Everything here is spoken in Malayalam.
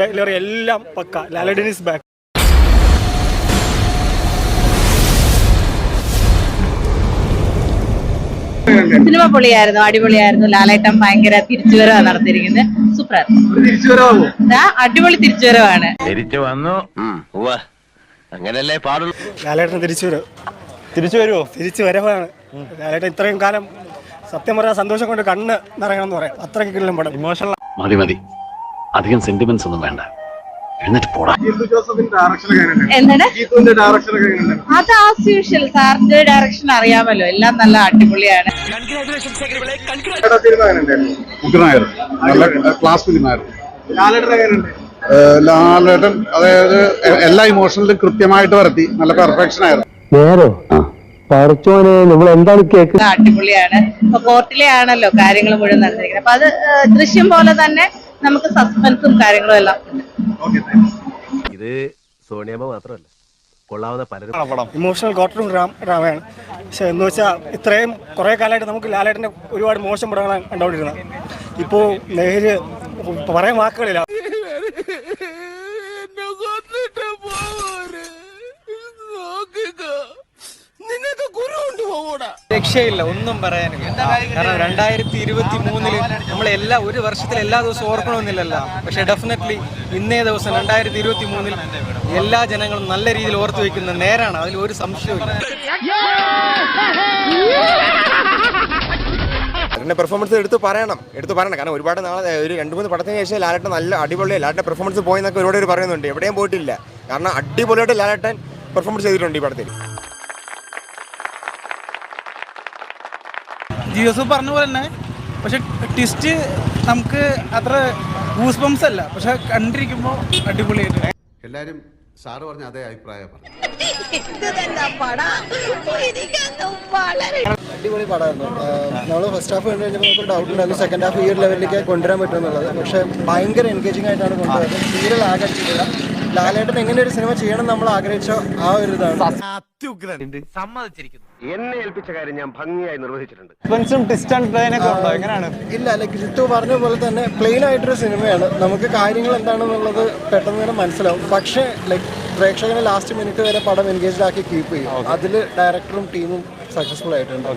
ഡെലിവറി എല്ലാം പക്ക. ലാലഡിൻ ഇസ് ബാക്ക് സിനിമ പൊളിയായിരുന്നു അടിപൊളിയായിരുന്നു. ലാലേട്ടൻ ഭയങ്കര തിരിച്ചുവരവാണ് നടത്തിയിരിക്കുന്നത്. സൂപ്പർ ആയിരുന്നു. അടിപൊളി തിരിച്ചുവരവാണ്. തിരിച്ചു വന്നു. അങ്ങനല്ലേ പാടുള്ളൂ. ലാലേട്ടൻ തിരിച്ചു വരും തിരിച്ചു വരുമോ തിരിച്ചു വരവാണ്. ലാലേട്ടൻ ഇത്രയും കാലം സത്യം പറയാൻ സന്തോഷം കൊണ്ട് കണ്ണ് നിറയണം എന്ന് പറയാം. അത്രയ്ക്ക് കിട്ടും പടം. ഇമോഷണൽ മതി മതി. അധികം സെന്റിമെന്റ്സ് ഒന്നും വേണ്ട. എഴുന്നേറ്റ് പോടാ. അത് ആസ് യൂഷ്വൽ സാറിന്റെ ഡയറക്ഷൻ അറിയാമല്ലോ. എല്ലാം നല്ല അടിപൊളിയാണ്. ക്ലാസ് ലാലേട്ടൻ അതായത് എല്ലാ ഇമോഷണലും കൃത്യമായിട്ട് വരത്തി. നല്ല പെർഫെക്ഷൻ ആയിരുന്നു. നേരോ? പറച്ചോനെ നിങ്ങൾ എന്താണ് കേൾക്കുന്നത് അടിപൊളിയാണ്. കോർട്ടിലെ ആണല്ലോ കാര്യങ്ങൾ മുഴുവൻ നടന്നിരിക്കുന്നത്. അപ്പൊ അത് ദൃശ്യം പോലെ തന്നെ നമുക്ക് സസ്പെൻസും കാര്യങ്ങളും എല്ലാം ഉണ്ട്. ഇത് സോണിയമ്മ മാത്രമല്ല കൊള്ളാവുന്ന പലരും. പടം ഇമോഷണൽ ഗോട്ടറും റാം ഡ്രാമയാണ് പക്ഷെ എന്ന് വെച്ചാൽ ഇത്രയും കുറേ കാലമായിട്ട് നമുക്ക് ലാലേട്ടന്റെ ഒരുപാട് മോശം പടങ്ങളാണ് കണ്ടുകൊണ്ടിരുന്നത് ഇപ്പോൾ നേര് പറയാൻ വാക്കുകളില്ല. രക്ഷയില്ല ഒന്നും പറയാനില്ല. കാരണം രണ്ടായിരത്തി ഇരുപത്തി മൂന്നിൽ നമ്മൾ എല്ലാ ഒരു വർഷത്തിൽ എല്ലാ ദിവസവും ഓർക്കണമെന്നില്ലല്ലോ. പക്ഷെ ഡെഫിനറ്റ്ലി ഇന്നേ ദിവസം രണ്ടായിരത്തി ഇരുപത്തി മൂന്നിൽ എല്ലാ ജനങ്ങളും നല്ല രീതിയിൽ ഓർത്തു വെക്കുന്ന നേരാണ്. അതിൽ ഒരു സംശയവും ലാലേട്ടന്റെ പെർഫോമൻസ് എടുത്ത് പറയണം. എടുത്ത് പറയണം. കാരണം ഒരുപാട് നാളെ ഒരു രണ്ട് മൂന്ന് പടത്തിന് ശേഷം ലാലേട്ടൻ നല്ല അടിപൊളി ലാലേട്ടൻ പെർഫോമൻസ് പോയെന്നൊക്കെ ഒരുപാട് പേര് പറയുന്നുണ്ട്. എവിടെയും പോയിട്ടില്ല. കാരണം അടിപൊളിയായിട്ട് ലാലേട്ടൻ പെർഫോമൻസ് ചെയ്തിട്ടുണ്ട് ഈ പടത്തിൽ. ജിയോസ് പറഞ്ഞ പോലെ തന്നെ. പക്ഷെ ട്വിസ്റ്റ് നമുക്ക് അത്ര ഗൂസ് ബംസ് അല്ല. പക്ഷെ കണ്ടിരിക്കുമ്പോൾ അടിപൊളിയായിട്ട്. എല്ലാരും സാറ് പറഞ്ഞ അതേ അഭിപ്രായം അടിപൊളി പടമായിരുന്നു നമ്മൾ ഫസ്റ്റ് ഹാഫ് കണ്ടു കഴിഞ്ഞപ്പോൾ നമുക്ക് ഡൗട്ട് ഉണ്ടായിരുന്നു. സെക്കൻഡ് ഹാഫ് ഈ ഒരു ലെവലിലേക്ക് കൊണ്ടുവരാൻ പറ്റുമെന്നുള്ളത്. പക്ഷേ ഭയങ്കര എൻഗേജിംഗ് ആയിട്ടാണ് കൊണ്ടുവരുന്നത്. തീരെ ലാഗ് അടിച്ചിട്ടില്ല. ലാലേട്ടൻ എങ്ങനെ ഒരു സിനിമ ചെയ്യണം നമ്മൾ ആഗ്രഹിച്ച ആ ഒരു ഇതാണ്. എന്നെ ഏൽപ്പിച്ച കാര്യം ഞാൻ ഭംഗിയായി നിർവഹിച്ചിട്ടുണ്ട്. സസ്പെൻസും ട്വിസ്റ്റ് ആൻഡ് ട്രെയിനൊക്കെ ഉണ്ടോ? എങ്ങനെയാണ്? ഇല്ല ലൈക്ക് ജിത്തു പറഞ്ഞ പോലെ തന്നെ പ്ലെയിൻ ആയിട്ടൊരു സിനിമയാണ്. നമുക്ക് കാര്യങ്ങൾ എന്താണെന്നുള്ളത് പെട്ടെന്ന് തന്നെ മനസ്സിലാവും. പക്ഷേ ലൈക്ക് പ്രേക്ഷകനെ ലാസ്റ്റ് മിനിറ്റ് വരെ പടം എൻഗേജ്ഡ് ആക്കി കീപ്പ് ചെയ്യും. അതിൽ ഡയറക്ടറും ടീമും സക്സസ്ഫുൾ ആയിട്ടുണ്ട്.